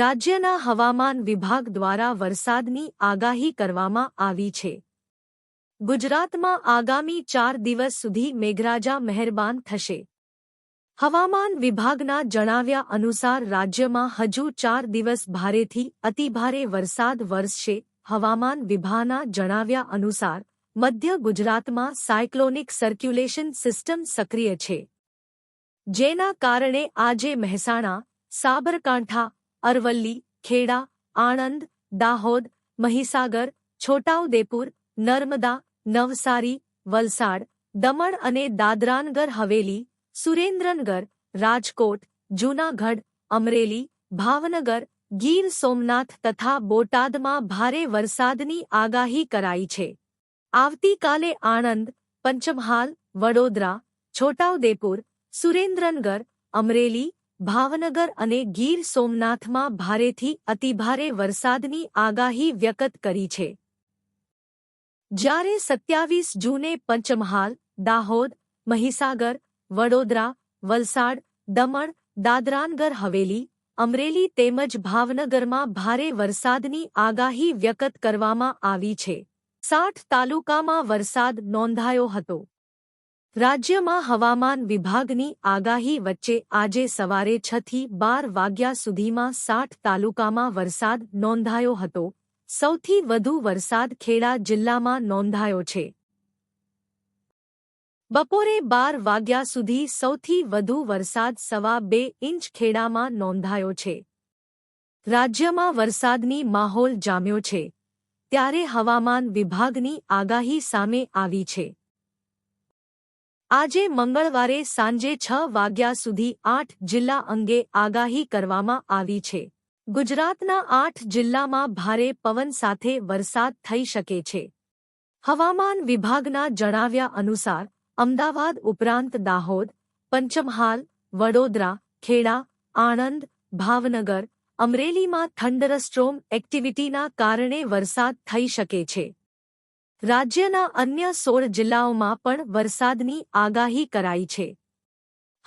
રાજ્યના હવામાન વિભાગ દ્વારા વરસાદની આગાહી કરવામાં આવી છે. ગુજરાતમાં આગામી ચાર દિવસ સુધી મેઘરાજા મહેરબાન થશે. હવામાન વિભાગના જણાવ્યા અનુસાર રાજ્યમાં હજુ ચાર દિવસ ભારેથી અતિભારે વરસાદ વરસશે, હવામાન વિભાગના જણાવ્યા અનુસાર મધ્ય ગુજરાતમાં સાયક્લોનિક સર્ક્યુલેશન સિસ્ટમ સક્રિય છે. જેના કારણે આજે મહેસાણા, સાબરકાંઠા અરવલ્લી, ખેડા, આણંદ, દાહોદ, મહીસાગર, છોટાઉદેપુર, નર્મદા, નવસારી, વલસાડ, દમણ અને દાદરાનગર, હવેલી, સુરેન્દ્રનગર, રાજકોટ, જૂનાગઢ, અમરેલી, ભાવનગર, ગીર સોમનાથ તથા બોટાદમાં ભારે વરસાદની આગાહી કરાઈ છે. આવતીકાલે આણંદ, પંચમહાલ, વડોદરા, છોટાઉદેપુર, સુરેન્દ્રનગર, અમરેલી ભાવનગર અને ગીર સોમનાથમાં ભારેથી અતિભારે વરસાદની આગાહી વ્યક્ત કરી છે. જ્યારે સત્યાવીસ જૂને પંચમહાલ, દાહોદ, મહીસાગર, વડોદરા, વલસાડ, દમણ, દાદરાનગર, હવેલી, અમરેલી તેમજ ભાવનગરમાં ભારે વરસાદની આગાહી વ્યક્ત કરવામાં આવી છે. સાઠ તાલુકામાં વરસાદ નોંધાયો હતો. રાજ્યમાં હવામાન વિભાગની આગાહી વચ્ચે આજે સવારે છ થી બાર વાગ્યા સુધીમાં સાઠ તાલુકામાં વરસાદ નોંધાયો હતો. સૌથી વધુ વરસાદ ખેડા જિલ્લામાં નોંધાયો છે. બપોરે બાર વાગ્યા સુધી સૌથી વધુ વરસાદ સવા બે ઇંચ ખેડામાં નોંધાયો છે. રાજ્યમાં વરસાદની માહોલ જામ્યો છે. ત્યારે હવામાન વિભાગની આગાહી સામે આવી છે. આજે મંગળવારે સાંજે છ વાગ્યા સુધી આઠ જિલ્લા અંગે આગાહી કરવામાં આવી છે. ગુજરાતના આઠ જિલ્લામાં ભારે પવન સાથે વરસાદ થઈ શકે છે. હવામાન વિભાગના જણાવ્યા અનુસાર, અમદાવાદ ઉપરાંત દાહોદ, પંચમહાલ, વડોદરા, ખેડા, આણંદ, ભાવનગર, અમરેલીમાં થંડરસ્ટ્રોમ એક્ટિવિટીના કારણે વરસાદ થઈ શકે છે. રાજ્યના અન્ય સોળ જિલ્લાઓમાં પણ વરસાદની આગાહી કરાઈ છે.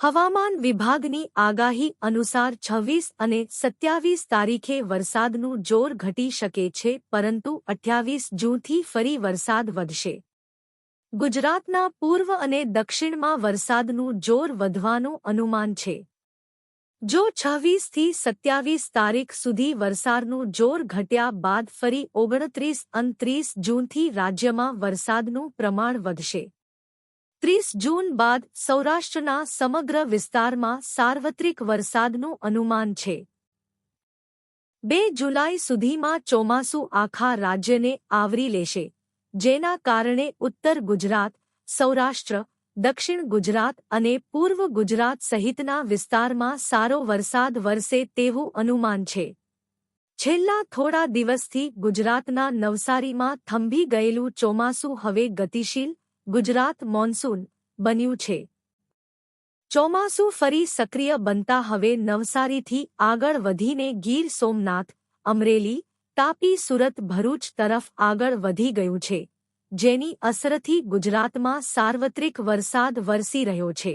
હવામાન વિભાગની આગાહી અનુસાર છવ્વીસ અને સત્યાવીસ તારીખે વરસાદનું જોર ઘટી શકે છે, પરંતુ અઠ્યાવીસ જૂનથી ફરી વરસાદ વધશે. ગુજરાતના પૂર્વ અને દક્ષિણમાં વરસાદનું જોર વધવાનું અનુમાન છે. જો છવ્વીસથી સત્યાવીસ તારીખ સુધી વરસાદનું જોર ઘટ્યા બાદ ફરી ઓગણત્રીસ અંત્રીસ જૂનથી રાજ્યમાં વરસાદનું પ્રમાણ વધશે. ત્રીસ જૂન બાદ સૌરાષ્ટ્રના સમગ્ર વિસ્તારમાં સાર્વત્રિક વરસાદનું અનુમાન છે. બે જુલાઈ સુધીમાં ચોમાસું આખા રાજ્યને આવરી લેશે, જેના કારણે ઉત્તર ગુજરાત, સૌરાષ્ટ્ર દક્ષિણ ગુજરાત અને પૂર્વ ગુજરાત સહિતના વિસ્તારમાં સારો વરસાદ વરસે તેવું અનુમાન છે. છેલ્લા થોડા દિવસથી ગુજરાતના નવસારીમાં થંભી ગયેલું ચોમાસું હવે ગતિશીલ, ગુજરાત મોન્સૂન બન્યું છે. ચોમાસું ફરી સક્રિય બનતા હવે નવસારીથી આગળ વધીને ગીર સોમનાથ, અમરેલી, તાપી, સુરત, ભરૂચ તરફ આગળ વધી ગયું છે. જેની અસરથી ગુજરાતમાં સાર્વત્રિક વરસાદ વરસી રહ્યો છે.